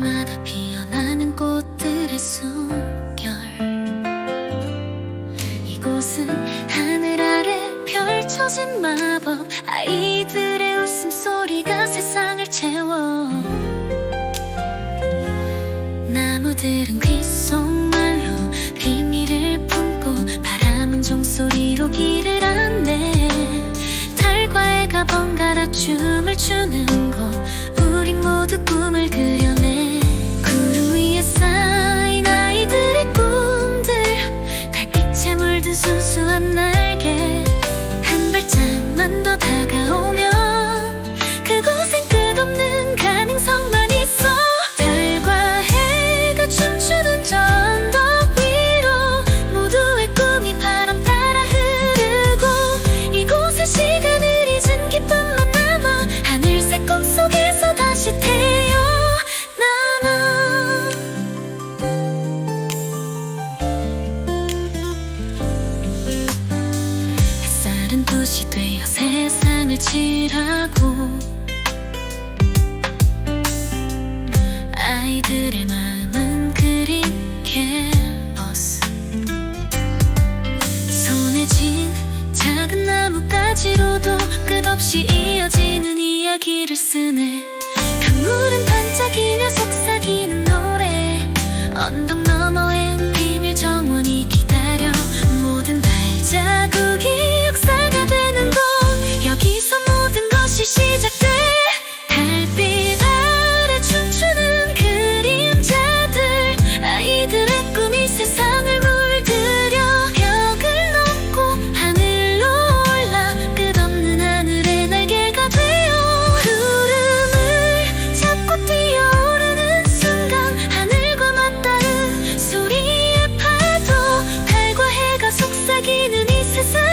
발끝마다 피어나는 꽃들의 숨결. 이곳은 하늘 아래 펼쳐진 마법. 아이들의 웃음소리가 세상을 채워. 나무들은 귓속말로 비밀을 품고 바람은 종소리로 길을 안내. 달과 해가 번갈아 춤을 추는 칠하고 아이들의 마음은 그린 캔버스 손에 쥔 작은 나뭇가지로도 끝없이 이어지는 이야기를 쓰네 丝丝。